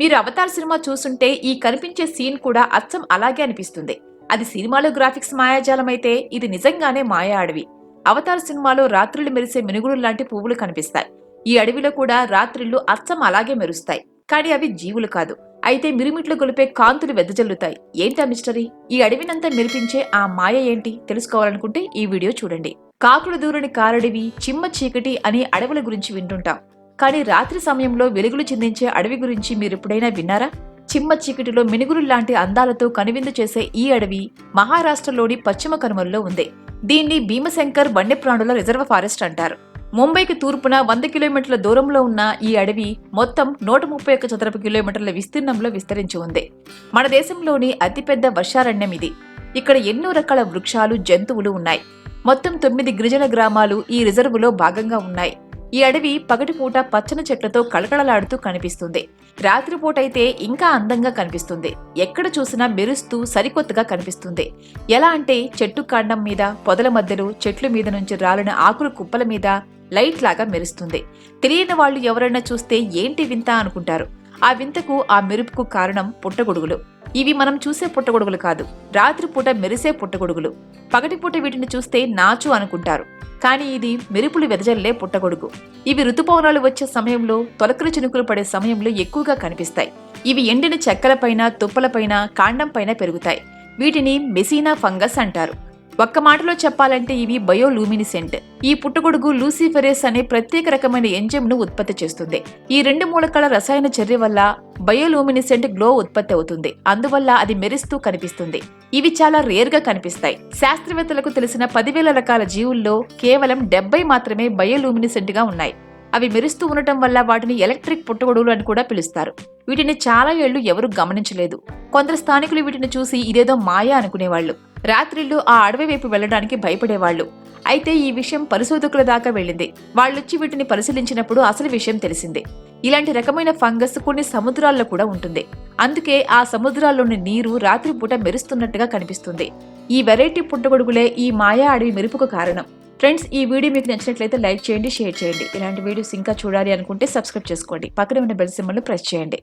మీరు Avatar cinema చూస్తుంటే ఈ కనిపించే సీన్ కూడా అచ్చం అలాగే అనిపిస్తుంది. అది సినిమాలో గ్రాఫిక్స్ మాయాజాలం అయితే ఇది నిజంగానే మాయా అడవి. అవతార్ సినిమాలో రాత్రులు మెరిసే మినుగుడు లాంటి పువ్వులు కనిపిస్తాయి. ఈ అడవిలో కూడా రాత్రిళ్ళు అచ్చం అలాగే మెరుస్తాయి. కానీ అవి జీవులు కాదు. అయితే మిరుమిట్లు గొలిపే కాంతులు వెదజల్లుతాయి. ఏంటా మిస్టరీ? ఈ అడవినంతా మెరిపించే ఆ మాయ ఏంటి? తెలుసుకోవాలనుకుంటే ఈ వీడియో చూడండి. కాకులు దూరని కారడివి చిమ్మ చీకటి అని అడవుల గురించి వింటుంటాం. కానీ రాత్రి సమయంలో వెలుగులు చెందించే అడవి గురించి మీరు ఎప్పుడైనా విన్నారా? చిమ్మ చీకటిలో మినుగురు లాంటి అందాలతో కనువిందు చేసే ఈ అడవి మహారాష్ట్రలోని పశ్చిమ కనుమల్లో ఉంది. దీన్ని భీమశంకర్ వన్యప్రాణుల రిజర్వ్ ఫారెస్ట్ అంటారు. ముంబైకి తూర్పున వంద కిలోమీటర్ల దూరంలో ఉన్న ఈ అడవి మొత్తం నూట ముప్పై ఒక్క చదరపు కిలోమీటర్ల విస్తీర్ణంలో విస్తరించి ఉంది. మన దేశంలోని అతిపెద్ద వర్షారణ్యం ఇది. ఇక్కడ ఎన్నో రకాల వృక్షాలు జంతువులు ఉన్నాయి. మొత్తం తొమ్మిది గిరిజన గ్రామాలు ఈ రిజర్వులో భాగంగా ఉన్నాయి. ఈ అడవి పగటిపూట పచ్చని చెట్లతో కళకళలాడుతూ కనిపిస్తుంది. రాత్రిపూట అయితే ఇంకా అందంగా కనిపిస్తుంది. ఎక్కడ చూసినా మెరుస్తూ సరికొత్తగా కనిపిస్తుంది. ఎలా అంటే చెట్టు కాండం మీద పొదల మధ్యలో చెట్ల మీద నుంచి రాలిన ఆకుల కుప్పల మీద లైట్ లాగా మెరుస్తుంది. తెలియని వాళ్ళు ఎవరైనా చూస్తే ఏంటి వింత అనుకుంటారు. ఆ వింతకు ఆ మెరుపుకు కారణం పుట్టగొడుగులు. ఇవి మనం చూసే పుట్టగొడుగులు కాదు. రాత్రిపూట మెరిసే పుట్టగొడుగులు. పగటిపూట వీటిని చూస్తే నాచు అనుకుంటారు. కానీ ఇది మెరుపులు వెదజల్లే పుట్టగొడుగు. ఇవి ఋతుపవనాలు వచ్చే సమయంలో తొలకరి చినుకులు పడే సమయంలో ఎక్కువగా కనిపిస్తాయి. ఇవి ఎండిన చెక్కలపైన తుప్పలపైన కాండంపైన పెరుగుతాయి. వీటిని మెసీనా ఫంగస్ అంటారు. ఒక్క మాటలో చెప్పాలంటే ఇవి బయోలూమినిసెంట్. ఈ పుట్టగొడుగు లూసిఫెరేస్ అనే ప్రత్యేక రకమైన ఎంజైమ్ను ఉత్పత్తి చేస్తుంది. ఈ రెండు మూలకాల రసాయన చర్య వల్ల బయోలూమినిసెంట్ గ్లో ఉత్పత్తి అవుతుంది. అందువల్ల అది మెరుస్తూ కనిపిస్తుంది. ఇవి చాలా రేర్గా కనిపిస్తాయి. శాస్త్రవేత్తలకు తెలిసిన పదివేల రకాల జీవుల్లో కేవలం డెబ్బై మాత్రమే బయోలూమినిసెంట్గా ఉన్నాయి. అవి మెరుస్తూ ఉండటం వల్ల వాటిని ఎలక్ట్రిక్ పుట్టగొడుగులు అని కూడా పిలుస్తారు. వీటిని చాలా ఏళ్ళు ఎవరూ గమనించలేదు. కొందరు స్థానికులు వీటిని చూసి ఇదేదో మాయా అనుకునేవాళ్ళు రాత్రిళ్ళు ఆ అడవి వైపు వెళ్ళడానికి భయపడేవాళ్ళు అయితే ఈ విషయం పరిశోధకుల దాకా వెళ్ళింది. వాళ్ళొచ్చి వీటిని పరిశీలించినప్పుడు అసలు విషయం తెలిసింది. ఇలాంటి రకమైన ఫంగస్ కొన్ని సముద్రాల్లో కూడా ఉంటుంది. అందుకే ఆ సముద్రాల్లోని నీరు రాత్రిపూట మెరుస్తున్నట్టుగా కనిపిస్తుంది. ఈ వెరైటీ పుట్టగొడుగులే ఈ మాయా అడవి మెరుపుకు కారణం. ఫ్రెండ్స్ ఈ వీడియో మీకు నచ్చినట్లయితే లైక్ చేయండి షేర్ చేయండి. ఇలాంటి వీడియోస్ ఇంకా చూడాలి అనుకుంటే సబ్స్క్రైబ్ చేసుకోండి. పక్కన ఉన్న బెల్ సింబల్ను ప్రెస్ చేయండి.